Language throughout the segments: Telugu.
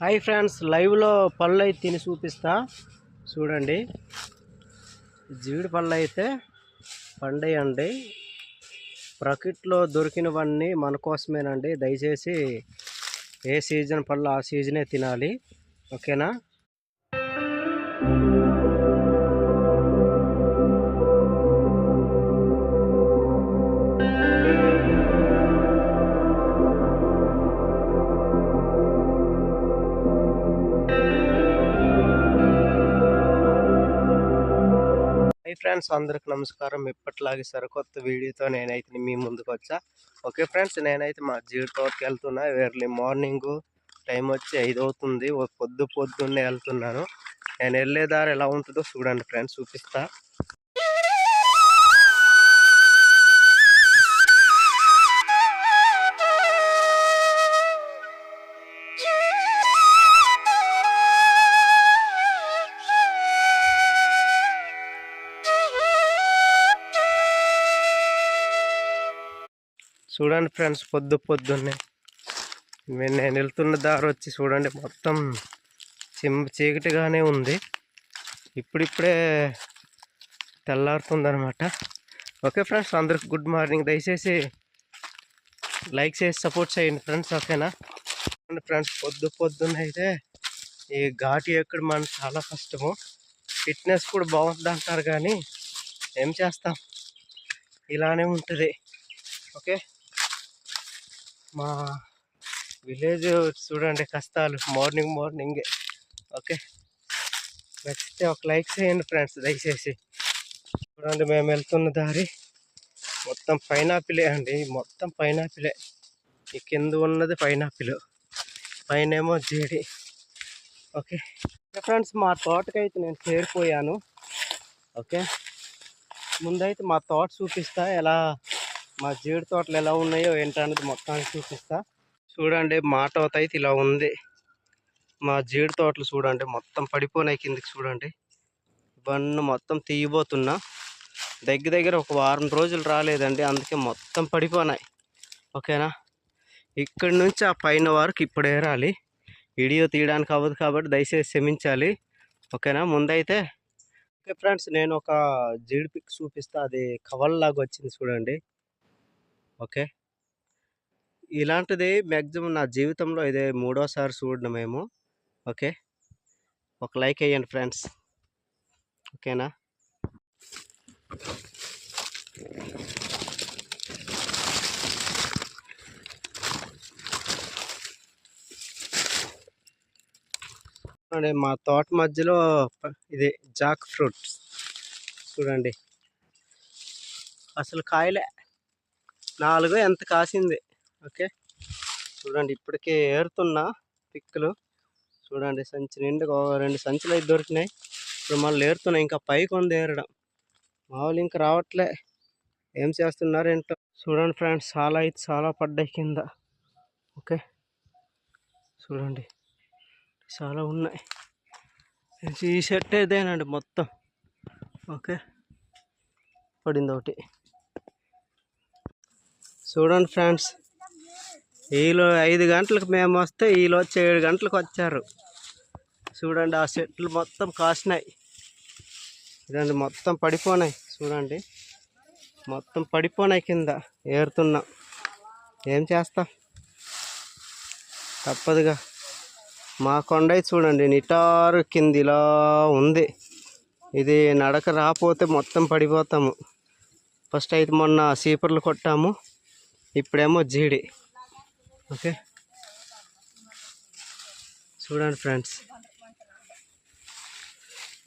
హాయ్ ఫ్రెండ్స్ లైవ్లో పళ్ళు అయితే తిని చూపిస్తా. చూడండి. జీడి పళ్ళు అయితే పండేయండి ప్రకృతిలో దొరికినవన్నీ మన కోసమేనండి. దయచేసి ఏ సీజన్ పళ్ళు ఆ సీజనే తినాలి. ఓకేనా? ఫ్రెండ్స్ అందరికి నమస్కారం. ఇప్పట్లాగే సరికొత్త వీడియోతో నేనైతే మీ ముందుకు వచ్చా. ఓకే ఫ్రెండ్స్ నేనైతే మా జీడి తోటకి వెళ్తున్నా. ఎర్లీ మార్నింగ్ టైం వచ్చి ఐదు అవుతుంది. ఓ పొద్దు పొద్దున్నే వెళ్తున్నాను. నేను వెళ్ళే దారి ఎలా ఉంటుందో చూడండి ఫ్రెండ్స్ చూపిస్తా. చూడండి ఫ్రెండ్స్ పొద్దు పొద్దున్నే. నేను వెళ్తున్న దారి వచ్చి చూడండి మొత్తం చిమ్ చీకటిగానే ఉంది. ఇప్పుడిప్పుడే తెల్లారుతుందనమాట ఓకే ఫ్రెండ్స్ అందరికి గుడ్ మార్నింగ్. దయచేసి లైక్ చేసి సపోర్ట్ చేయండి ఫ్రెండ్స్ ఓకేనా? ఫ్రెండ్స్ పొద్దు పొద్దున్న అయితే ఈ ఘాటు ఎక్కడ మనకు చాలా కష్టము. ఫిట్నెస్ కూడా బాగుంటుంది అంటారు కానీ ఏం చేస్తాం? ఇలానే ఉంటుంది. ఓకే? మా విలేజ్ చూడండి కష్టాలు. మార్నింగ్ మార్నింగే. ఓకే? నచ్చితే ఒక లైక్ చేయండి ఫ్రెండ్స్ దయచేసి. చూడండి మేము వెళ్తున్న దారి. మొత్తం పైనాపిలే అండి. మొత్తం పైనాపిలే. ఈ కింద ఉన్నది పైనాపిల్. పైన ఏమో జీడి ఓకే ఫ్రెండ్స్ మా తోటకైతే నేను చేరిపోయాను. ఓకే? ముందైతే మా తోట చూపిస్తా ఎలా మా జీడి తోటలు ఎలా ఉన్నాయో ఏంటనేది మొత్తానికి చూపిస్తా. చూడండి మా తోట అయితే ఇలా ఉంది. మా జీడి తోటలు చూడండి మొత్తం పడిపోయినాయి కిందికి చూడండి. ఇవన్నీ మొత్తం తీయబోతున్నా. దగ్గర దగ్గర ఒక వారం రోజులు రాలేదండి అందుకే మొత్తం పడిపోయినాయి ఓకేనా? ఇక్కడి నుంచి ఆ పైన వరకు ఇప్పుడు ఏరాలి వీడియో తీయడానికి అవ్వదు కాబట్టి దయచేసి క్షమించాలి. ఓకేనా? ముందైతే ఓకే ఫ్రెండ్స్ నేను ఒక జీడిపిక్ చూపిస్తా. అది కవల్ లాగా వచ్చింది చూడండి. ఓకే. ఇలాంటిది మ్యాక్సిమం నా జీవితంలో ఇదే మూడోసారి చూడడం మేము. ఓకే. ఒక లైక్ వేయండి ఫ్రెండ్స్. ఓకేనా? చూడండి మా తోట మధ్యలో ఇది జాక్ ఫ్రూట్ చూడండి. అసలు కాయలే నాలుగు ఎంత కాసింది? ఓకే. చూడండి ఇప్పటికే ఏరుతున్నా పిక్కులు. చూడండి సంచి నిండుగా రెండు సంచులు అయితే దొరికినాయి. ఇప్పుడు మళ్ళీ ఏరుతున్నాయి. ఇంకా పైకి ఉంది ఏరడం. మామూలు ఇంకా రావట్లే. ఏం చేస్తున్నారు ఏంటో? చూడండి ఫ్రెండ్స్ చాలా అయితే చాలా పడ్డాయి కింద. ఓకే. చూడండి చాలా ఉన్నాయి. ఈ సెట్ ఇదేనండి మొత్తం? ఓకే. పడింది ఒకటి. చూడండి ఫ్రెండ్స్. వీళ్ళు ఐదు గంటలకు మేము వస్తే వీళ్ళు వచ్చి ఏడు గంటలకు వచ్చారు. చూడండి ఆ చెట్లు మొత్తం కాసినాయి. ఇదండి మొత్తం పడిపోనాయి. చూడండి. మొత్తం పడిపోనాయి కింద ఏరుతున్నాం. ఏం చేస్తాం? తప్పదుగా. మా కొండ చూడండి నిటారు కింద ఇలా ఉంది. ఇది నడక రాపోతే మొత్తం పడిపోతాము. ఫస్ట్ అయితే మొన్న సీపర్లు కొట్టాము. ఇప్పుడేమో జీడి. ఓకే? చూడండి ఫ్రెండ్స్.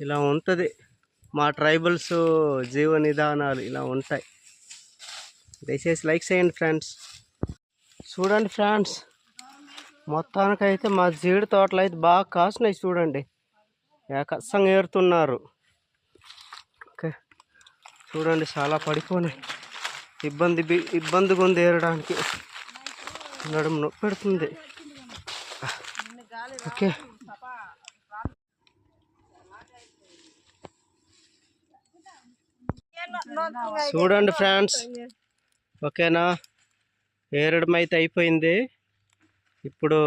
ఇలా ఉంటుంది. మా ట్రైబల్స్ జీవన విధానాలు ఇలా ఉంటాయి. దయచేసి లైక్ చేయండి ఫ్రెండ్స్. చూడండి ఫ్రెండ్స్. మొత్తానికైతే మా జీడి తోటలు అయితే బాగా కాసినాయి చూడండి. ఏకసంగా ఏరుతున్నారు. ఓకే? చూడండి చాలా పడిపోయినాయి. ఇబ్బంది బి- ఇబ్బందిగా ఉంది ఏరడానికి. నడుము నొప్పి పెడుతుంది. ఓకే. చూడండి ఫ్రెండ్స్. ఓకేనా? ఏరడం అయితే అయిపోయింది. ఇప్పుడు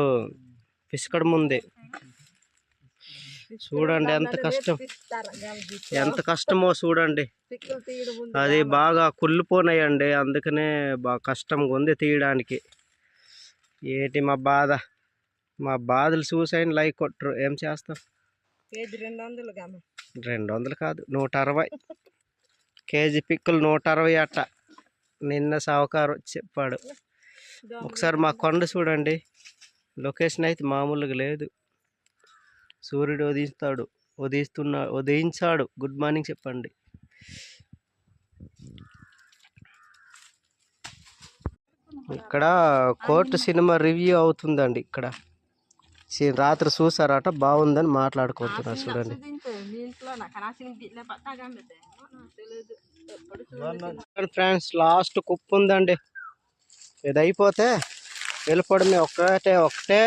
పిసకడం ఉంది. చూడండి ఎంత కష్టం. ఎంత కష్టమో చూడండి. అది బాగా కుళ్ళిపోనాయండి అందుకనే బాగా కష్టంగా ఉంది తీయడానికి. ఏంటి మా బాధ? మా బాధలు చూసాయని లైక్ కొట్టరు. ఏం చేస్తాం? రెండు వందలు కాదు నూట అరవై. కేజీ పిక్కులు నూట అరవై అట్ట నిన్న సావుకారు చెప్పాడు. ఒకసారి మా కొండ చూడండి. లొకేషన్ అయితే మామూలుగా లేదు. సూర్యుడు ఉదయిస్తాడు ఉదయిస్తున్నా ఉదయించాడు. గుడ్ మార్నింగ్ చెప్పండి. ఇక్కడ కోర్టు సినిమా రివ్యూ అవుతుందండి ఇక్కడ. రాత్రి చూసారట బాగుందని మాట్లాడుకుంటున్నారు చూడండి. ఫ్రెండ్స్ లాస్ట్ కుప్పు ఉందండి. ఇది అయిపోతే వెళ్ళిపోవడమే. ఒక్కటే ఒకటే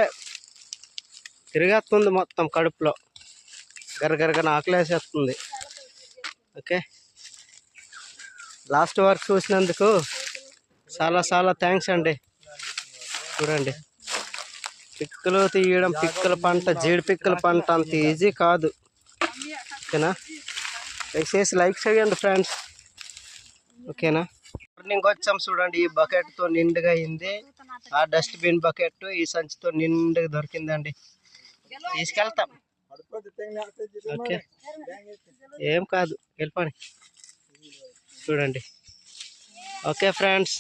తిరిగేస్తుంది మొత్తం కడుపులో. గరగరగన ఆకలేసేస్తుంది. ఓకే. లాస్ట్ వరకు చూసినందుకు చాలా చాలా థ్యాంక్స్ అండి. చూడండి. పిక్కలు తీయడం పిక్కల పంట జీడి పిక్కల పంట అంత ఈజీ కాదు. ఓకేనా? దయచేసి లైక్ చేయండి ఫ్రెండ్స్. ఓకేనా? మార్నింగ్ వచ్చాం చూడండి. ఈ బకెట్తో నిండుగా అయింది. ఆ డస్ట్బిన్ బకెట్ ఈ సంచితో నిండుగా దొరికిందండి. తీసుకెళ్తాం. ఓకే. ఏం కాదు వెళ్ళిపోని చూడండి. Okay friends.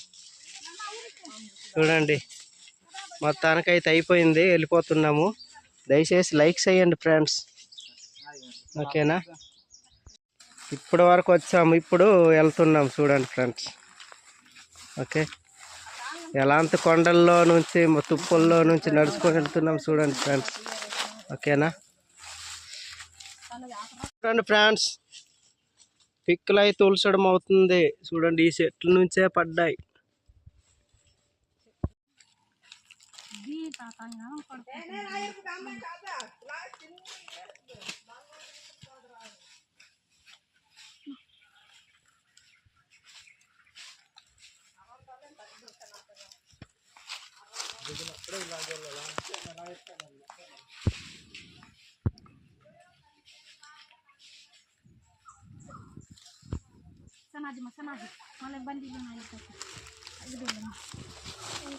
చూడండి. మొత్తానికైతే అయిపోయింది వెళ్ళిపోతున్నాము. దయచేసి లైక్ చేయండి ఫ్రెండ్స్. ఓకేనా? ఇప్పటి వరకు వచ్చాము ఇప్పుడు వెళ్తున్నాం చూడండి ఫ్రెండ్స్. ఓకే. ఎలాంటి కొండల్లో నుంచి తుప్పల్లో నుంచి నడుచుకొని వెళ్తున్నాం చూడండి ఫ్రెండ్స్. ఓకేనా? చూడండి ఫ్రెండ్స్ పిక్కులు అయితే ఉల్చడం అవుతుంది. చూడండి ఈ చెట్ల నుంచే పడ్డాయి. ఇలాగే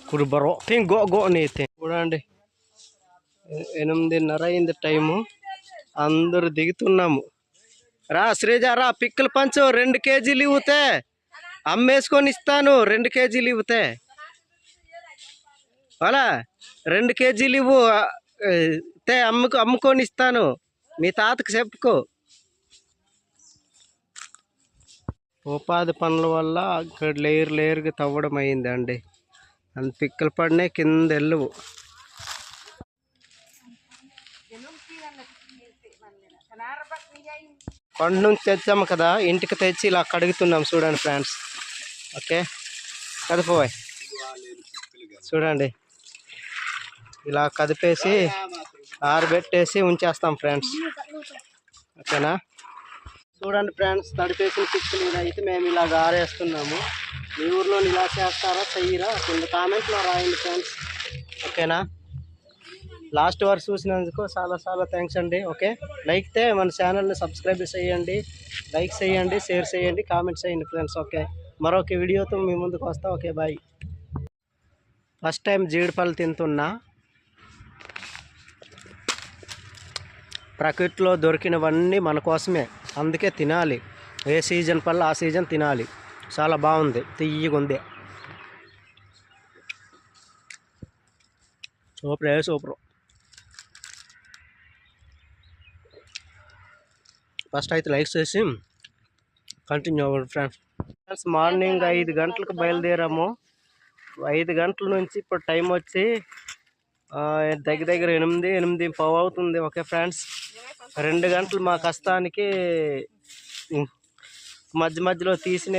కురుబరో గో గో నీతే చూడండి ఎనిమిదిన్నర అయింది టైము అందరూ దిగుతున్నాము రా శ్రీజ రా పిక్కలు పంచు రెండు కేజీలు ఇవ్వుతే అమ్మేసుకొని ఇస్తాను రెండు కేజీలు ఇవ్వుతే అలా రెండు కేజీలు ఇవ్వు తే అమ్ముకు అమ్ముకొని ఇస్తాను మీ తాతకు చెప్పుకో ఉపాధి పనుల వల్ల ఇక్కడ లేయర్ లేయర్గా తవ్వడం అయిందండి. అంత పిక్కలు పడినాయి కింద వెళ్ళవు కొండ నుంచి తెచ్చాము కదా ఇంటికి తెచ్చి ఇలా కడుగుతున్నాం చూడండి ఫ్రెండ్స్. ఓకే? కదిపోయి చూడండి. ఇలా కదిపేసి ఆరబెట్టేసి ఉంచేస్తాం ఫ్రెండ్స్. ఓకేనా? చూడండి ఫ్రెండ్స్ తడిపేసిన పిక్కులు మీద అయితే మేము ఇలాగ ఆరేస్తున్నాము. మీ ఊర్లో ఇలా చేస్తారా చెయ్యరా? కింద కామెంట్లో రాయండి ఫ్రెండ్స్. ఓకేనా? లాస్ట్ వరకు చూసినందుకు చాలా చాలా థ్యాంక్స్ అండి. ఓకే? లైక్తే మన ఛానల్ని సబ్స్క్రైబ్ చేయండి లైక్ చేయండి షేర్ చేయండి కామెంట్స్ చేయండి ఫ్రెండ్స్. ఓకే? మరొక వీడియోతో మీ ముందుకు వస్తాం. Okay bye. ఫస్ట్ టైం జీడిపళ్ళు తింటున్నా. ప్రకృతిలో దొరికినవన్నీ మన కోసమే. అందుకే తినాలి. ఏ సీజన్ పళ్ళు ఆ సీజన్ తినాలి. చాలా బాగుంది. తియ్యగా ఉంది. సూపర్ ఏ సూపర్. ఫస్ట్ అయితే లైక్ చేసి కంటిన్యూ అవ్వండి ఫ్రెండ్స్. ఫ్రెండ్స్ మార్నింగ్ ఐదు గంటలకు బయలుదేరాము. ఐదు గంటల నుంచి ఇప్పుడు టైం వచ్చి దగ్గర దగ్గర ఎనిమిది ఎనిమిది పావు అవుతుంది ఓకే ఫ్రెండ్స్. రెండు గంటలు మా కష్టానికి మధ్య మధ్యలో తీసిన